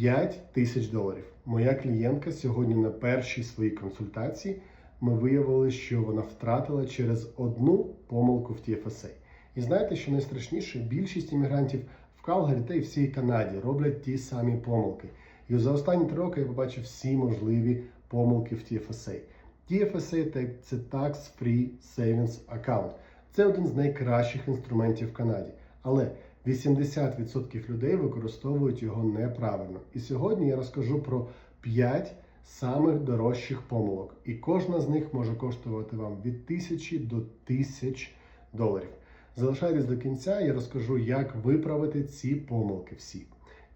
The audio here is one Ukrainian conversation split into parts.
5 тисяч доларів. Моя клієнтка сьогодні на першій своїй консультації ми виявили, що вона втратила через одну помилку в TFSA. І знаєте, що найстрашніше? Більшість іммігрантів в Калгарі та й всій Канаді роблять ті самі помилки. І за останні три роки я побачив всі можливі помилки в TFSA. TFSA – це Tax Free Savings Account. Це один з найкращих інструментів в Канаді. Але 80% людей використовують його неправильно. І сьогодні я розкажу про 5 самих дорожчих помилок. І кожна з них може коштувати вам від 1000 до 1000 доларів. Залишайтесь до кінця, я розкажу, як виправити ці помилки всі.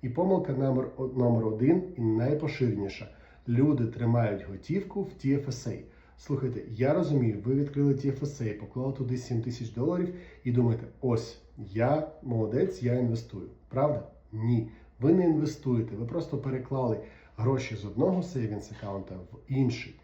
І помилка номер, номер один і найпоширеніша. Люди тримають готівку в TFSA. Слухайте, я розумію, ви відкрили TFSA, поклали туди 7 тисяч доларів і думаєте, ось я молодець, я інвестую. Правда? Ні. Ви не інвестуєте, ви просто переклали гроші з одного сейвінс аккаунта в інший.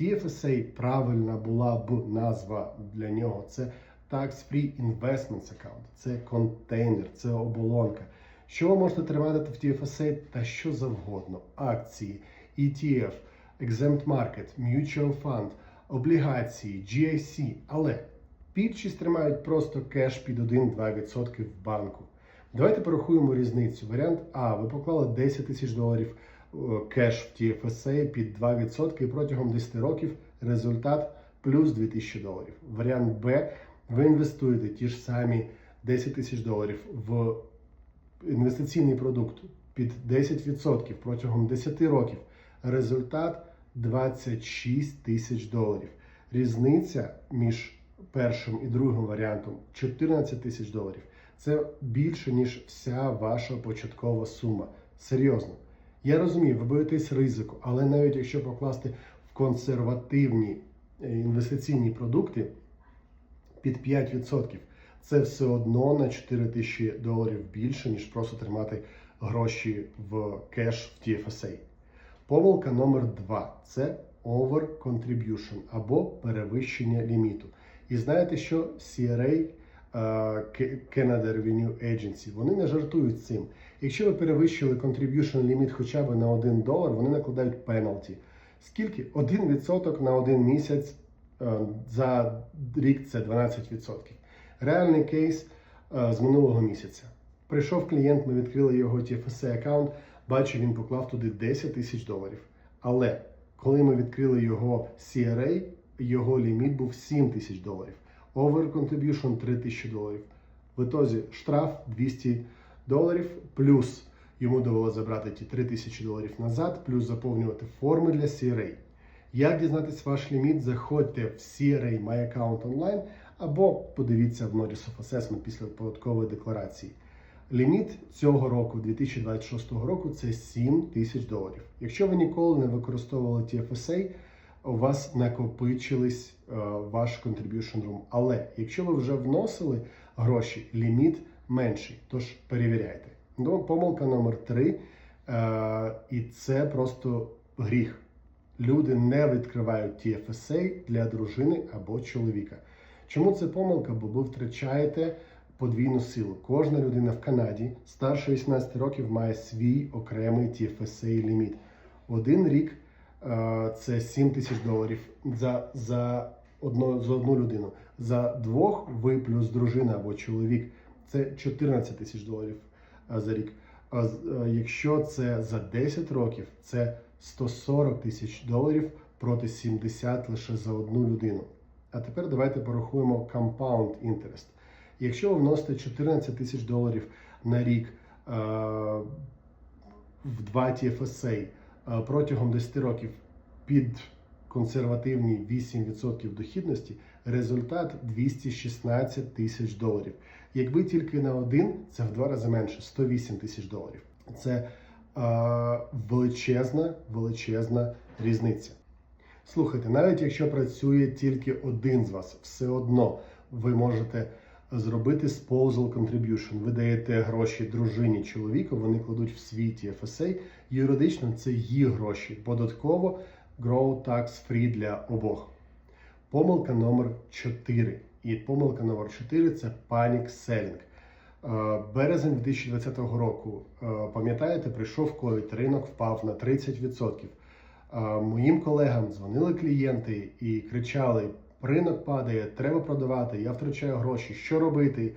TFSA правильна була б назва для нього. Це Tax Free Investments Account, це контейнер, це оболонка. Що ви можете тримати в TFSA та що завгодно: акції, ETF, Exempt Market, Mutual Fund, облігації, GIC. Але більшість тримають просто кеш під 1-2% в банку. Давайте порахуємо різницю. Варіант А. Ви поклали 10 тисяч доларів е, кеш в TFSA під 2% і протягом 10 років результат плюс 2000 доларів. Варіант Б. Ви інвестуєте ті ж самі 10 тисяч доларів в інвестиційний продукт під 10% протягом 10 років. Результат 26 тисяч доларів. Різниця між першим і другим варіантом 14 тисяч доларів. Це більше, ніж вся ваша початкова сума. Серйозно. Я розумію, ви боїтесь ризику, але навіть якщо покласти в консервативні е, інвестиційні продукти під 5%, це все одно на 4 тисячі доларів більше, ніж просто тримати гроші в кеш в TFSA. Помилка номер 2 це over contribution або перевищення ліміту. І знаєте що? CRA е, Canada Revenue Agency, вони не жартують цим. Якщо ви перевищили contribution ліміт хоча б на 1 долар, вони накладають пеналті. Скільки? 1% на один місяць е, за рік це 12%. Реальний кейс е, з минулого місяця. Прийшов клієнт, ми відкрили його TFSA аккаунт, бачу, він поклав туди 10 тисяч доларів. Але коли ми відкрили його CRA, його ліміт був 7 тисяч доларів. Over contribution 3 тисячі доларів. В ітозі штраф 200 доларів, плюс йому довелося забрати ті 3 тисячі доларів назад, плюс заповнювати форми для CRA. Як дізнатись ваш ліміт, заходьте в CRA My Account Online або подивіться в Notice of Assessment після податкової декларації. Ліміт цього року, 2026 року, це 7 тисяч доларів. Якщо ви ніколи не використовували TFSA, у вас накопичились е, ваш contribution room. Але якщо ви вже вносили гроші, ліміт менший. Тож перевіряйте. Ну, помилка номер 3 е, і це просто гріх. Люди не відкривають TFSA для дружини або чоловіка. Чому це помилка? Бо ви втрачаєте подвійну силу. Кожна людина в Канаді старше 18 років має свій окремий TFSA ліміт. Один рік е, це 7 тисяч доларів за, за, одно, за одну людину. За двох ви плюс дружина або чоловік це 14 тисяч доларів е, за рік. А е, якщо це за 10 років, це 140 тисяч доларів проти 70 лише за одну людину. А тепер давайте порахуємо compound interest. Якщо ви вносите 14 тисяч доларів на рік е, в 2 TFSA е, протягом 10 років під консервативні 8% дохідності, результат 216 тисяч доларів. Якби тільки на один, це в два рази менше 108 тисяч доларів. Це е, величезна, величезна різниця. Слухайте, навіть якщо працює тільки один з вас, все одно ви можете зробити spousal contribution. Ви даєте гроші дружині чоловіку, вони кладуть в свій TFSA. Юридично це їх гроші. Податково grow tax free для обох. Помилка номер 4. І помилка номер 4 це panic selling. Е, Березень 2020 року, е, пам'ятаєте, прийшов ковід, ринок впав на 30%. Е, Моїм колегам дзвонили клієнти і кричали: ринок падає, треба продавати, я втрачаю гроші, що робити?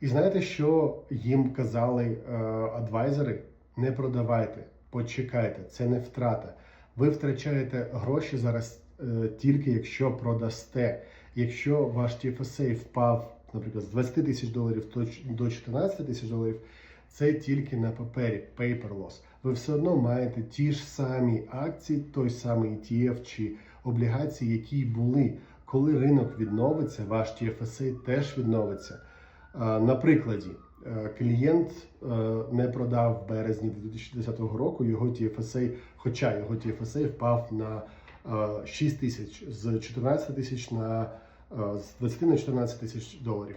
І знаєте, що їм казали е, адвайзери? Не продавайте, почекайте, це не втрата. Ви втрачаєте гроші зараз е, тільки якщо продасте. Якщо ваш TFSA впав, наприклад, з 20 тисяч доларів до- до 14 тисяч доларів, це тільки на папері paper loss. Ви все одно маєте ті ж самі акції, той самий ETF чи облігації, які були. Коли ринок відновиться, ваш TFSA теж відновиться. Е, На прикладі, е, клієнт е, не продав в березні 2010 року його TFSA, хоча його TFSA впав на е, 6 тисяч з 14 тисяч на е, з 20 на 14 тисяч доларів.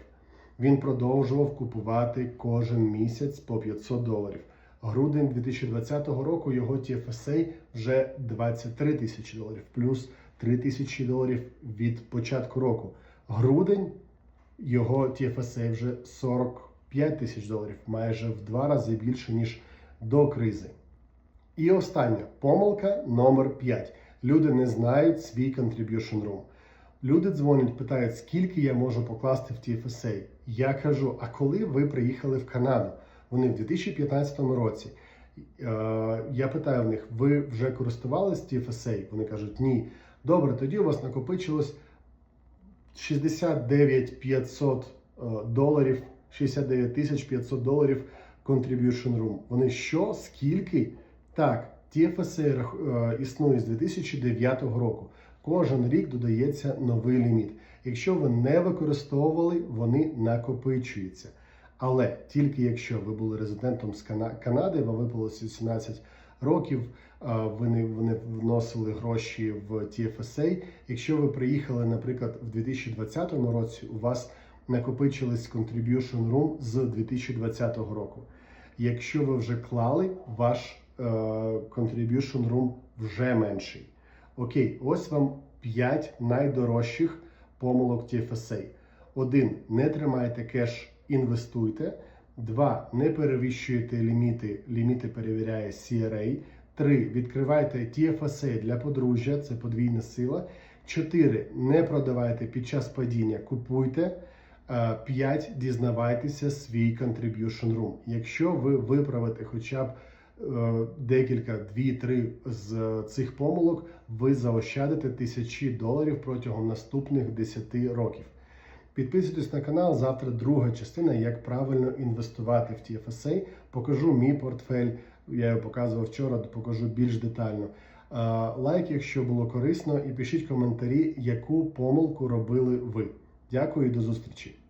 Він продовжував купувати кожен місяць по 500 доларів. Грудень 2020 року його TFSA вже 23 тисячі доларів, плюс 3 тисячі доларів від початку року. Грудень його TFSA вже 45 тисяч доларів, майже в два рази більше, ніж до кризи. І остання помилка номер 5. Люди не знають свій contribution room. Люди дзвонять, питають, скільки я можу покласти в TFSA. Я кажу, а коли ви приїхали в Канаду? Вони в 2015 році. Е, Я питаю в них, ви вже користувались TFSA? Вони кажуть, ні. Добре, тоді у вас накопичилось 69 500 е, доларів, 69 тисяч 500 доларів contribution room. Вони що? Скільки? Так, TFSA е, існує з 2009 року. Кожен рік додається новий ліміт. Якщо ви не використовували, вони накопичуються. Але тільки якщо ви були резидентом з Канади, вам випалося 18 років, вони, вони вносили гроші в TFSA. Якщо ви приїхали, наприклад, в 2020 році, у вас накопичились contribution room з 2020 року. Якщо ви вже клали, ваш е, contribution room вже менший. Окей, ось вам 5 найдорожчих помилок TFSA. Один. Не тримайте кеш, інвестуйте. Два. Не перевищуйте ліміти. Ліміти перевіряє CRA. Три. Відкривайте TFSA для подружжя, це подвійна сила. Чотири. Не продавайте під час падіння, купуйте. Е, П'ять. Дізнавайтеся свій contribution room. Якщо ви виправите хоча б е, декілька, дві-три з цих помилок, ви заощадите тисячі доларів протягом наступних 10 років. Підписуйтесь на канал. Завтра друга частина, як правильно інвестувати в TFSA. Покажу мій портфель. Я його показував вчора, покажу більш детально. Лайк, якщо було корисно, і пишіть коментарі, яку помилку робили ви. Дякую і до зустрічі.